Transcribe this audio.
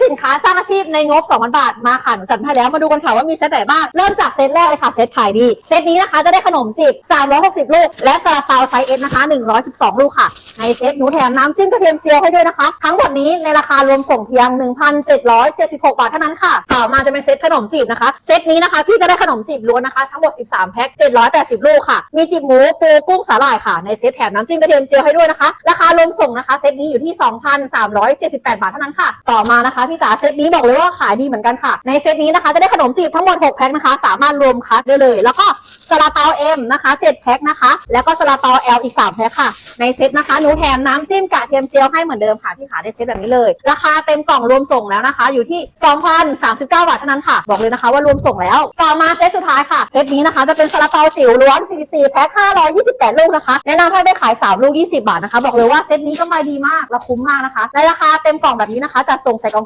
สิน ค้าสร้างอาชีพในงบ 2,000 บาทมาค่ะหนูจัดให้แล้วมาดูกันค่ะว่ามีเซตไหนบ้างเริ่มจากเซตแรกเลยค่ะเซตขายดีเซตนี้นะคะจะได้ขนมจีบ360 ลูก และซาลาเปาไซส์เอสนะคะ 112 ลูกค่ะ ในเซตหนูแถมน้ำจิ้มกระเทียมเจียวให้ด้วยนะคะ ทั้งหมดนี้ในราคารวมส่งเพียง 1,776 บาทเท่านั้นค่ะต่อมาจะเป็นเซตขนมจีบนะคะเซตนี้นะคะพี่จะได้ขนมจีบล้วนนะคะทั้งหมด 13 แพ็ค780 ลูกค่ะ มีจีบหมูปูกุ้งสาหร่ายค่ะ ในเซตแถมน้ำจิ้มกระเทียมเจียวให้ด้วยนะคะ ราคารวมส่งนะคะเซตนี้อยู่ที่ 2,378 บาทเท่านั้นค่ะ ต่อมานะคะพี่จาเซตนี้บอกเลยว่าขายดีเหมือนกันค่ะ ในเซตนี้นะคะจะได้ขนมจีบทั้งหมด 6 แพ็คนะคะ สามารถรวมคัสได้เลย แล้วก็ซาลาเปาเอ็มนะคะ 7 แพ็คนะคะ แล้วก็ซาลาเปาเอลอีก 3 แพ็คค่ะ ในเซตนะคะหนูแถมน้ำจิ้มกะเทียมเจียวให้เหมือนเดิมค่ะพี่ขาได้เซตแบบนี้เลย ราคาเต็มกล่องรวมส่งแล้วนะคะ อยู่ที่ 2,039 บาทเท่านั้นค่ะ บอกเลยนะคะว่ารวมส่งแล้ว ต่อมาเซตสุดท้ายค่ะ เซตนี้นะคะจะเป็นซาลาเปาจิ๋วล้วน 44 แพ็ค 528 ลูกนะคะ แนะนำให้ได้ขาย 3 ลูก 20 บาทนะคะ บอกเลยว่าเซตนี้กำไรดีมากและคุ้มมากนะคะ ในราคาเต็มกล่องแบบนี้นะคะจะส่งใส่กล่อง